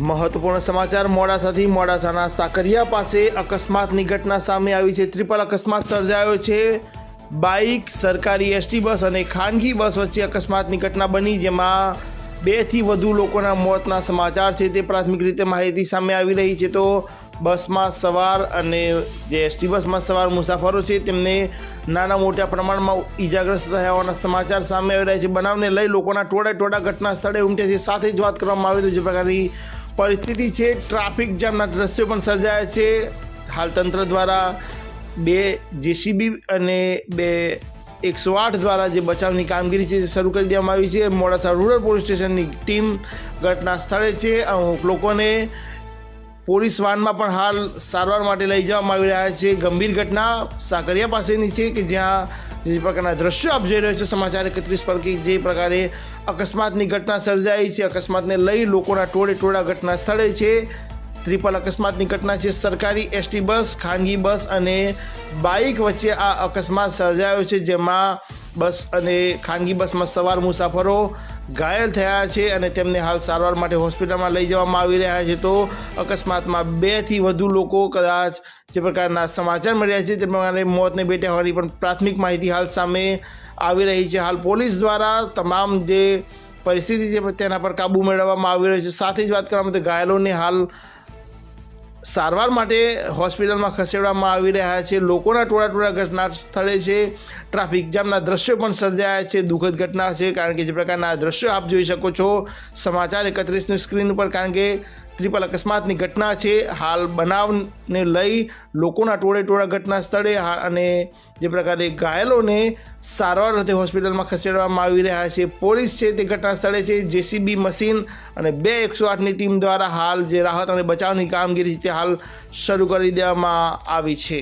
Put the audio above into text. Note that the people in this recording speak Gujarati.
મહત્વપૂર્ણ સમાચાર મોડાસાથી મોડાસાના સાકરિયા પાસે અકસ્માતની ઘટના સામે આવી છે. ત્રિપલ અકસ્માત સર્જાયો છે. બાઇક, સરકારી એસટી બસ અને ખાનગી બસ વચ્ચે અકસ્માતની ઘટના બની, જેમાં બેથી વધુ લોકોના મોતના સમાચાર છે. તે પ્રાથમિક રીતે માહિતી સામે આવી રહી છે. તો બસમાં સવાર અને જે એસટી બસમાં સવાર મુસાફરો છે, તેમને નાના મોટા પ્રમાણમાં ઈજાગ્રસ્ત થયા હોવાના સમાચાર સામે આવી રહ્યા છે. બનાવને લઈ લોકોના ટોળે ટોળા ઘટના સ્થળે ઉમટે છે. સાથે જ વાત કરવામાં આવે તો જે પ્રકારની પરિસ્થિતિ છે. ટ્રાફિક જામના દ્રશ્યો પણ સર્જાયા છે. હાલ તંત્ર દ્વારા બે જેસીબી અને બે એકસો આઠ દ્વારા જે બચાવની કામગીરી છે તે શરૂ કરી દેવામાં આવી છે. મોડાસા રૂરલ પોલીસ સ્ટેશનની ટીમ ઘટના સ્થળે છે. અમુક લોકોને પોલીસ વાનમાં પણ હાલ સારવાર માટે લઈ જવામાં આવી રહ્યા છે. ગંભીર ઘટના સાકરિયા પાસેની છે કે જ્યાં જે પ્રકારના દ્રશ્યો આપ જોઈ રહ્યો છો, સમાચાર એકત્રીસ પર કે જે પ્રકારે અકસ્માતની ઘટના સર્જાઈ છે. અકસ્માતને લઈ લોકોના ટોળે ટોળા ઘટના સ્થળે છે. ત્રિપલ અકસ્માતની ઘટના છે. સરકારી એસટી બસ, ખાનગી બસ અને બાઇક વચ્ચે આ અકસ્માત સર્જાયો છે, જેમાં બસ અને ખાનગી બસમાં સવાર મુસાફરો ઘાયલ થયા છે અને તેમને હાલ સારવાર માટે હોસ્પિટલમાં લઈ જવામાં આવી રહ્યા છે. તો અકસ્માતમાં બેથી વધુ લોકો કદાચ જે પ્રકારના સમાચાર મળ્યા છે તે પ્રમાણે મોતને ભેટ્યા હોવાની પણ પ્રાથમિક માહિતી હાલ સામે આવી રહી છે. હાલ પોલીસ દ્વારા તમામ જે પરિસ્થિતિ છે તેના પર કાબૂ મેળવવામાં આવી રહ્યો છે. સાથે જ વાત કરવામાં તો ઘાયલોને હાલ સારવાર માટે હોસ્પિટલમાં ખસેડવામાં આવી રહ્યા છે. લોકોના ટોળા ટોળા ઘટના સ્થળે છે. ટ્રાફિક જામના દ્રશ્યો પણ સર્જાયા છે. દુઃખદ ઘટના છે, કારણ કે જે પ્રકારના દ્રશ્યો આપ જોઈ શકો છો. સમાચાર એકત્રીસની સ્ક્રીન ઉપર, કારણ કે ત્રિપલ અકસ્માતની ઘટના છે. હાલ બનાવને લઈ લોકોના ટોળે ટોળા ઘટના સ્થળે અને જે પ્રકારે ઘાયલોને સારવાર અર્થે હોસ્પિટલમાં ખસેડવામાં આવી રહ્યા છે. પોલીસ છે તે ઘટના સ્થળે છે. જેસીબી મશીન અને બે એકસો આઠની ટીમ દ્વારા હાલ જે રાહત અને બચાવની કામગીરી છે તે હાલ શરૂ કરી દેવામાં આવી છે.